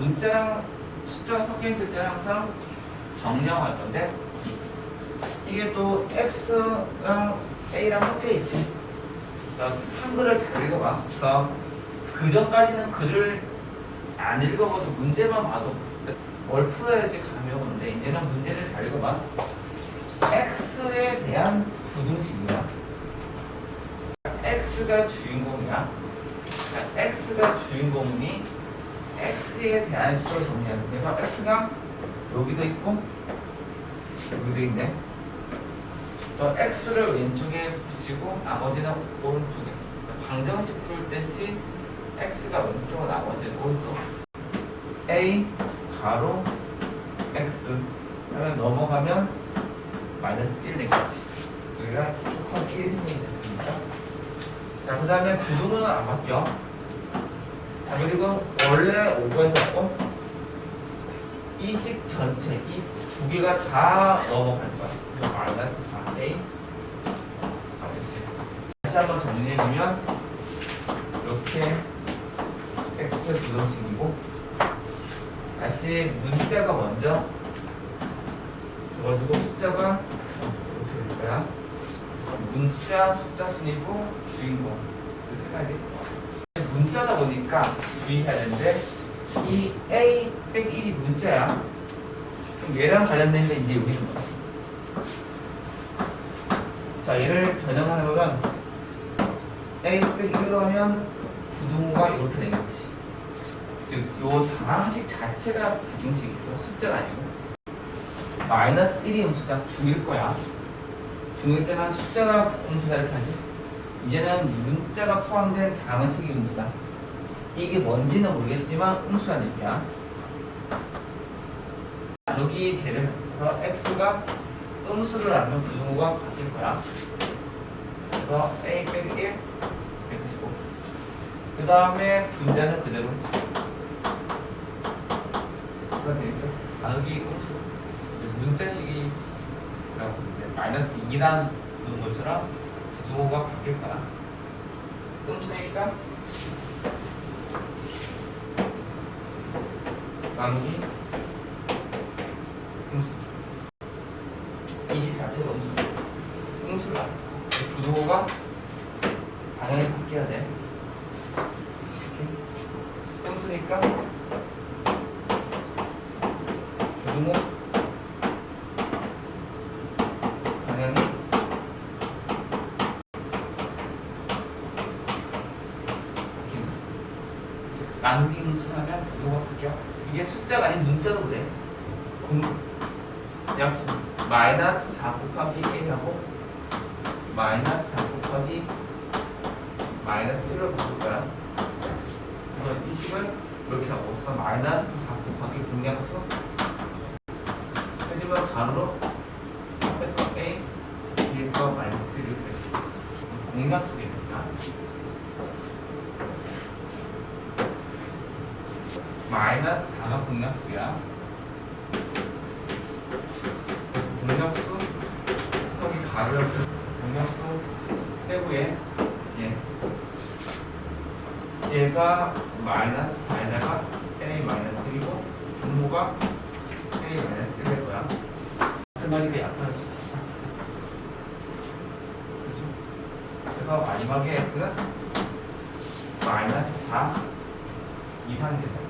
문자랑 숫자가 섞여 있을 때는 항상 정량할 건데 이게 또 x랑 a랑 섞여 있지. 그러니까 한글을 잘 읽어봐. 그러니까 그 전까지는 글을 안 읽어봐도 문제만 봐도 뭘 풀어야지 감이 오는데 이제는 문제를 잘 읽어봐. x에 대한 부등식이야. x가 주인공이야. 자, x가 주인공이니 x에 대한 식으로 정리하는 그래서 x가 여기도 있고 여기도 있네. 저 x를 왼쪽에 붙이고 나머지는 오른쪽에. 방정식 풀 때시 x가 왼쪽, 나머지는 오른쪽. a 가로 x 그러면 넘어가면 마이너스 1 되겠지. 여기가 조금 1 생성이 됐습니다. 자, 그 다음에 부등은 안 바뀌어. 자, 그리고 원래 5가 있었고, 이식 전체, 이두 개가 다 넘어갈 거야. 그래서 마이너스 4a. 다시 한번 정리해보면, 이렇게 x 부등식이고, 다시 문자가 먼저 적어주고 숫자가 이렇게 될 거야. 문자, 숫자 순이고 주인공 그 세 가지. 문자다 보니까 주의해야 되는데 이 A 빼기 1이 문자야. 그럼 얘랑 관련된 게 이제 여기 있는 거야. 자, 얘를 변형해보면 A 빼기 1로 하면 부등호가 이렇게 되겠지. 즉, 요 상식 자체가 부등식이고 숫자가 아니고 마이너스 1이 음수다 중일 거야. 중일 때는 숫자가 음수다 이렇게 하지. 이제는 문자가 포함된 다음식이 음수다. 이게 뭔지는 모르겠지만 음수란 얘기야. 여기 재료에서 x가 음수를 하면 부등호가 바뀔 거야. 그래서 a 빼기 1 195. 그 다음에 분자는 그대로. 그가 되겠죠? 아, 여기 음수. 이제 문자식이 라고 하는데 마이너스 2란 놓은 것처럼 부등호가 바뀔 거야. 음수니까 나누기 음수. 이식 자체가 음수. 음수가 부등호가 방향이 바뀌어야 돼. 음수니까 부등호 방향이 바뀐다. 즉, 나누기 음수하면 부등호가 바뀌어. 이게 숫자가 아닌 문자도 그래. 공, 약수 마이너스 4 곱하기 1하고 마이너스 4 곱하기 마이너스 1로 바꿀 거야. 그래서 이 식을 이렇게 하고 서 마이너스 4 곱하기 공약수 하지만 가로로 A 1과 마이너스 1을 뺐어. 공약수겠다. 마이너스 4가 공약수야. 공약수 여기 가로를 공약수 빼고에 얘 얘가 마이너스 4에다가 a 마이너스 1이고 분모가 a 마이너스 1일 거야. 약분할 수 있어. 그렇죠? 그래서 마지막에 x는 마이너스 4 이상이 된다.